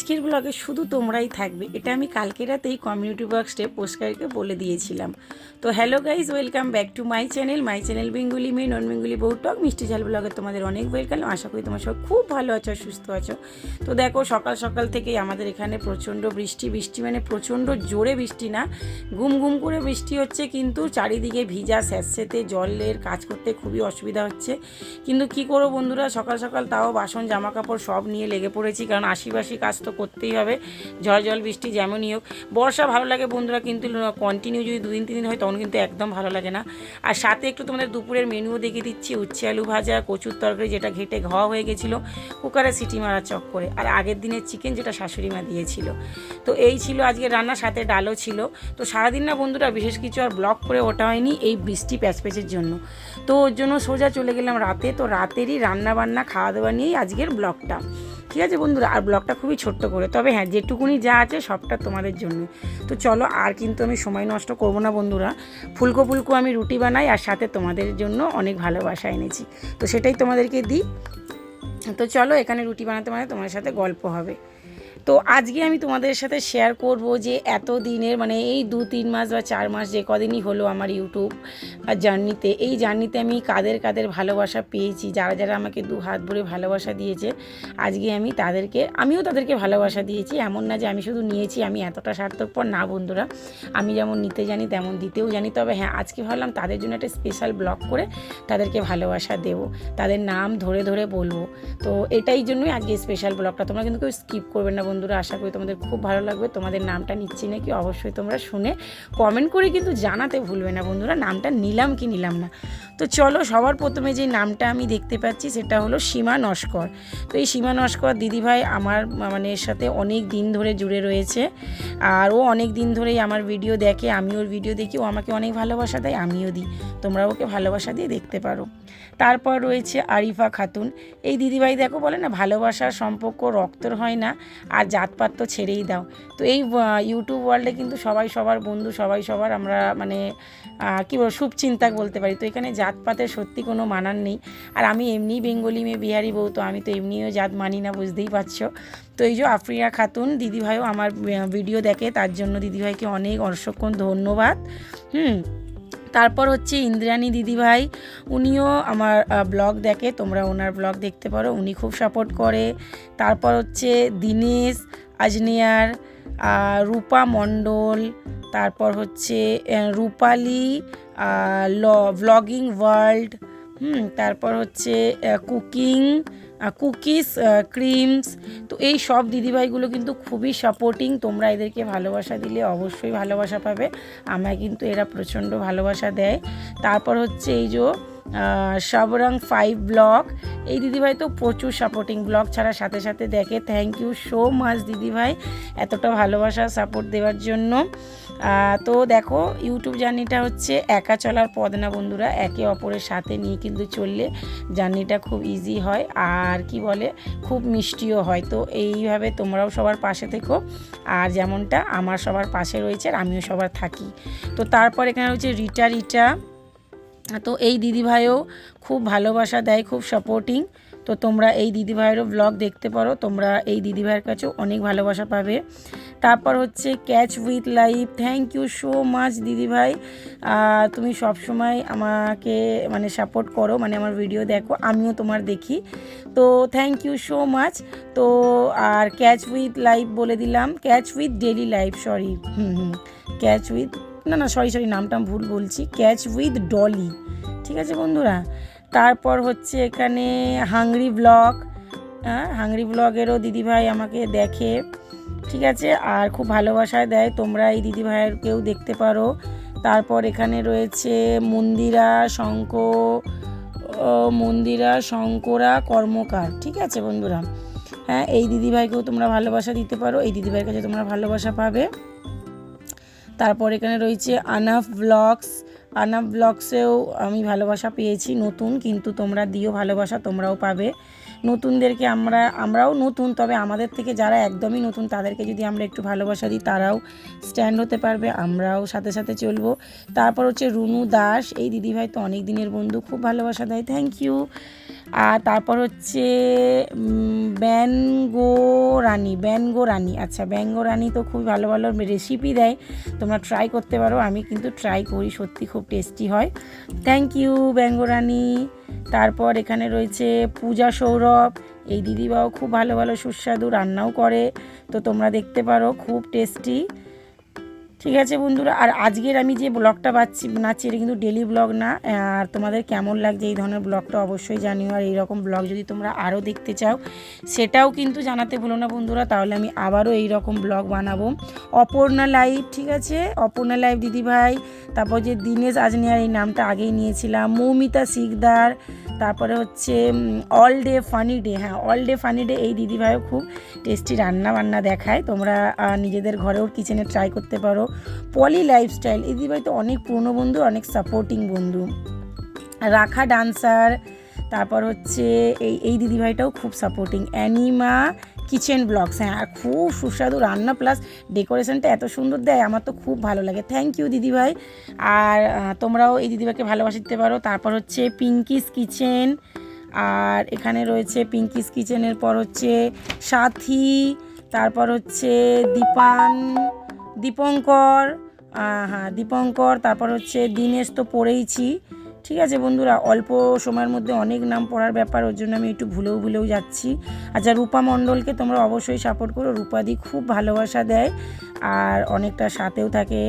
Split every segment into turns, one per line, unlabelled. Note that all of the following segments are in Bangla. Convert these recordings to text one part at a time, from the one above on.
আজকের ব্লগে শুধু তোমরাই থাকবে। এটা আমি কালকে রাতেই কমিউনিটি বক্সে পোস্টকারকে বলে দিয়েছিলাম। তো hello guys welcome back to my channel my channel Bengali মেয়ে নন বেঙ্গুলি বউটক মিষ্টি ঝাল ব্লগে তোমাদের অনেক ওয়েলকাম আশা করি তোমার সব খুব ভালো আছো, সুস্থ আছো। তো দেখো, সকাল সকাল থেকেই আমাদের এখানে প্রচণ্ড বৃষ্টি বৃষ্টি মানে প্রচণ্ড জোরে বৃষ্টি না ঘুম ঘুম করে বৃষ্টি হচ্ছে, কিন্তু চারিদিকে ভিজা স্যাঁতস্যাঁতে জলের কাজ করতে খুবই অসুবিধা হচ্ছে। কিন্তু কি করব বন্ধুরা, সকাল সকাল তাও বাসন জামা কাপড় সব নিয়ে লেগে পড়েছি, কারণ আশিবাসি কাজ তো করতেই হবে। ঝড় জল বৃষ্টি যেমনই হোক। বর্ষা ভালো লাগে বন্ধুরা, কিন্তু কন্টিনিউ যদি দুদিন তিন দিন হয় তখন কিন্তু একদম ভালো লাগে না। আর সাথে একটু তোমাদের দুপুরের মেনুও দেখিয়ে দিচ্ছি। উচ্ছে আলু ভাজা, কচুর তরকারি, যেটা ঘেটে ঘা হয়ে গেছিল, কুকারে সিটি মারা চক করে আর আগের দিনের চিকেন যেটা শাশুড়ি মা দিয়েছিল। তো এই ছিল আজকে রান্না সাথে ডালও ছিল। তো সারাদিন না বন্ধুরা, বিশেষ কিছু আর ব্লক করে ওঠা হয়নি এই বৃষ্টি প্যাচপ্যাচের জন্য। তো ওর জন্য সোজা চলে গেলাম রাতে। তো রাতেরই রান্না বান্না খাওয়া দাওয়া নিয়েই আজকের ব্লগটা ঠিক আছে বন্ধুরা, আর ব্লগটা খুবই ছোট্ট করে। তবে হ্যাঁ যেটুকুনি যা আছে সবটা তোমাদের জন্য তো চলো, আর কিন্তু আমি সময় নষ্ট করব না বন্ধুরা। ফুলকো ফুলকো আমি রুটি বানাই, আর সাথে তোমাদের জন্য অনেক ভালোবাসা এনেছি। তো সেটাই তোমাদেরকে দিই। তো চলো, এখানে রুটি বানাতে মানে তোমাদের সাথে গল্প হবে। তো আজকে আমি তোমাদের সাথে শেয়ার করব যে এত দিনের মানে এই দু, তিন মাস বা চার মাস যে কদিনই হলো আমার ইউটিউব জার্নিতে এই জার্নিতে আমি কাদের কাদের ভালোবাসা পেয়েছি, যারা যারা আমাকে দু হাত ভরে ভালোবাসা দিয়েছে, আজকে আমি তাদেরকে, আমিও তাদেরকে ভালোবাসা দিয়েছি। এমন না যে আমি শুধু নিয়েছি, আমি এতটা স্বার্থপর। না বন্ধুরা, আমি যেমন নিতে জানি, তেমন দিতেও জানি। তবে হ্যাঁ আজকে ভাবলাম তাদের জন্য একটা স্পেশাল ব্লগ করে তাদেরকে ভালোবাসা দেব। তাদের নাম ধরে ধরে বলব। তো এটাই জন্যই আজকে স্পেশাল ব্লগটা তোমরা কিন্তু কেউ স্কিপ করবে না বন্ধুরা, আশা করি তোমাদের খুব ভালো লাগবে। তোমাদের নামটা নিচ্ছি নাকি অবশ্যই তোমরা শুনে কমেন্ট করে কিন্তু জানাতে ভুলবে না বন্ধুরা। নামটা নিলাম কি নিলাম না। তো চলো, সবার প্রথমে যে নামটা আমি দেখতে পাচ্ছি সেটা হলো সীমা নস্কর। তো এই সীমা নস্কর দিদিভাই আমার মানে এর সাথে অনেক দিন ধরে জুড়ে রয়েছে। আর ও অনেক দিন ধরেই আমার ভিডিও দেখে, আমি ওর ভিডিও দেখি। ও আমাকে অনেক ভালোবাসা দেয়, আমিও দিই। তোমরা ওকে ভালোবাসা দিয়ে দেখতে পারো। তারপর রয়েছে আরিফা খাতুন। এই দিদিভাই দেখো বলে না, ভালোবাসার সম্পর্ক রক্তর হয় না। আর জাতপাত তো ছেড়েই দাও। তো এই ইউটিউব ওয়ার্ল্ডে কিন্তু সবাই সবার বন্ধু, সবাই সবার আমরা মানে কী বলব শুভচিন্তাক বলতে পারি। তো এখানে জাতপাতের সত্যি কোনো মানার নেই। আর আমি এমনি বেঙ্গলি মেয়ে বিহারি বউ, তো আমি তো এমনিও জাত মানি না, বুঝতেই পারছ। তো এই যে আফরিয়া খাতুন, দিদিভাইও আমার ভিডিও দেখে, তার জন্য দিদিভাইকে অনেক অসংখ্য ধন্যবাদ। হুম তারপর হচ্ছে ইন্দ্রাণী দিদিভাই, উনিও আমার ব্লগ দেখে, তোমরা ওনার ব্লগ দেখতে পারো, উনি খুব সাপোর্ট করে। তারপর হচ্ছে দীনেশ, আজনিয়ার রূপা মণ্ডল, তারপর হচ্ছে রূপালি ল ব্লগিং ওয়ার্ল্ড হুম, তারপর হচ্ছে কুকিং কুকিজ ক্রিমস তো এই সব দিদিভাইগুলো কিন্তু খুবই সাপোর্টিং তোমরা এদেরকে ভালোবাসা দিলে অবশ্যই ভালোবাসা পাবে। আমায় কিন্তু এরা প্রচণ্ড ভালোবাসা দেয়। তারপর হচ্ছে এই যে সবরং ফাইভ ব্লগ এই দিদিভাই তো প্রচুর সাপোর্টিং ব্লগ ছাড়া সাথে সাথে দেখে। থ্যাংক ইউ সো মাচ দিদিভাই, এতটা ভালোবাসা সাপোর্ট দেওয়ার জন্য। তো দেখো ইউটিউব জার্নিটা হচ্ছে একা চলার পদ না বন্ধুরা, একে অপরের সাথে নিয়ে কিন্তু চললে জার্নিটা খুব ইজি হয়। আর কি বলে, খুব মিষ্টিও হয়। তো এইভাবে তোমরাও সবার পাশে থেকো। আর যেমনটা আমার সবার পাশে রয়েছে আর আমিও সবার থাকি। তো তারপর এখানে রয়েছে রিটা রিটা তো এই দিদিভাইও খুব ভালোবাসা দেয়, খুব সাপোর্টিং তো তোমরা এই দিদিভাইয়েরও ব্লগ দেখতে পারো। তোমরা এই দিদিভাইয়ের কাছেও অনেক ভালোবাসা পাবে। তারপর হচ্ছে catch with life thank you so much দিদিভাই। তুমি সব সময় আমাকে মানে সাপোর্ট করো মানে আমার ভিডিও দেখো, আমিও তোমার দেখি। তো থ্যাংক ইউ সো মাচ তো আর ক্যাচ উইথ লাইফ বলে দিলাম। Catch with daily life sorry hmm hmm. Catch with না না সরি সরি নামটা ভুল বলছি। ক্যাচ উইথ ডলি ঠিক আছে বন্ধুরা? তারপর হচ্ছে এখানে হাংরি ব্লগ হ্যাঁ? হাংরি ব্লগেরও দিদিভাই আমাকে দেখে, ঠিক আছে? আর খুব ভালোবাসায় দেয়, তোমরা এই দিদিভাইয়েরকেও দেখতে পারো। তারপর এখানে রয়েছে মন্দিরা শঙ্ক মন্দিরা শঙ্করা কর্মকার, ঠিক আছে বন্ধুরা? হ্যাঁ এই দিদিভাইকেও তোমরা ভালোবাসা দিতে পারো, এই দিদিভাইয়ের কাছে তোমরা ভালোবাসা পাবে। তারপর এখানে রয়েছে আনাফ ব্লগস আনাফ ব্লগসেও আমি ভালোবাসা পেয়েছি নতুন, কিন্তু তোমরা দিও ভালোবাসা, তোমরাও পাবে। নতুনদেরকে আমরা, আমরাও নতুন, তবে আমাদের থেকে যারা একদমই নতুন, তাদেরকে যদি আমরা একটু ভালোবাসা দিই, তারাও স্ট্যান্ড হতে পারবে, আমরাও সাথে সাথে চলবো। তারপর হচ্ছে রুনু দাস, এই দিদিভাই তো অনেক দিনের বন্ধু, খুব ভালোবাসা দেয়, থ্যাংক ইউ। আর তারপর হচ্ছে উম, ব্যানগো রানি ব্যানগো রানি আচ্ছা ব্যাঙ্গো রানি তো খুব ভালো ভালো রেসিপি দেয় তোমরা ট্রাই করতে পারো আমি কিন্তু ট্রাই করি সত্যি খুব টেস্টি হয়। থ্যাংক ইউ ব্যাঙ্গো রানি তারপর এখানে রয়েছে পূজা সৌরভ। এই দিদিবাও খুব ভালো ভালো সুস্বাদু রান্নাও করে তো তোমরা দেখতে পারো খুব টেস্টি ঠিক আছে বন্ধুরা, আর আজকের আমি যে ব্লগটা বাচ্ছি, বানাচ্ছি এটা কিন্তু ডেলি ব্লগ না, আর তোমাদের কেমন লাগছে এই ধরনের ব্লগটা অবশ্যই জানিও, আর এইরকম ব্লগ যদি তোমরা আরও দেখতে চাও, সেটাও কিন্তু জানাতে ভুলো না বন্ধুরা, তাহলে আমি আবারও এই রকম ব্লগ বানাবো। অপর্ণা লাইভ ঠিক আছে? অপর্ণা লাইভ দিদিভাই, তারপর যে দীনেশ আজনিয়ার এই নামটা আগেই নিয়েছিলাম, মৌমিতা শিকদার তারপরে হচ্ছে অল ডে ফানি ডে হ্যাঁ অল ডে ফানি ডে এই দিদিভাইও খুব টেস্টি রান্না বান্না দেখায়। তোমরা নিজেদের ঘরেও কিচেনে ট্রাই করতে পারো। পলি লাইফস্টাইল এই দিদিভাই তো অনেক পুরনো বন্ধু, অনেক সাপোর্টিং বন্ধু। রাখা ডান্সার তারপর হচ্ছে, এই এই দিদিভাইটাও খুব সাপোর্টিং অ্যানিমা কিচেন ব্লগস হ্যাঁ আর খুব সুস্বাদু রান্না প্লাস ডেকোরেশনটা এত সুন্দর দেয়, আমার তো খুব ভালো লাগে। থ্যাংক ইউ দিদিভাই। আর তোমরাও এই দিদিভাইকে ভালোবাসা দিতে পারো। তারপর হচ্ছে পিঙ্কিস কিচেন আর এখানে রয়েছে পিঙ্কিস কিচেনের পর হচ্ছে সাথী, তারপর হচ্ছে দীপান, দীপঙ্কর হ্যাঁ দীপঙ্কর, তারপর হচ্ছে দীনেশ তো পড়েইছি। ঠিক আছে বন্ধুরা, অল্প সময়ের মধ্যে অনেক নাম পড়ার ব্যাপার, ওর জন্য আমি একটু ভুলেও ভুলেও যাচ্ছি। আচ্ছা রূপা মণ্ডলকে তোমরা অবশ্যই সাপোর্ট করো, রূপাদি খুব ভালোবাসা দেয় আর অনেকটা সাথেও থাকে।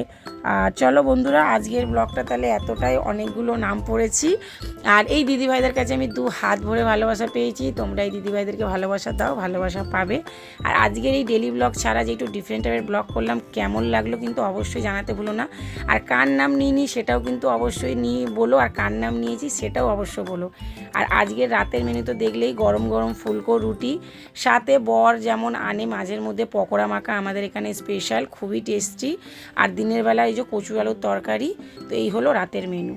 আর চলো বন্ধুরা, আজকের ব্লগটা তাহলে এতটাই, অনেকগুলো নাম পড়েছি। আর এই দিদিভাইদের কাছে আমি দু হাত ভরে ভালোবাসা পেয়েছি, তোমরা এই দিদিভাইদেরকে ভালোবাসা দাও, ভালোবাসা পাবে। আর আজকের এই ডেলি ব্লগ ছাড়া যে একটু ডিফারেন্ট টাইপের ব্লগ করলাম, কেমন লাগল কিন্তু অবশ্যই জানাতে ভুলো না। আর কার নাম নিইনি সেটাও কিন্তু অবশ্যই নিয়ে বলো, আর কার নাম নিয়েছি, সেটাও অবশ্য বলো। আর আজকের রাতের মেনু তো দেখলেই গরম গরম ফুলকো রুটি, সাথে বর যেমন আনে মাঝের মধ্যে পকোড়া মাখা, আমাদের এখানে স্পেশাল খুবই টেস্টি আর দিনের বেলা এই যে কচু আলুর তরকারি, তো এই হলো রাতের মেনু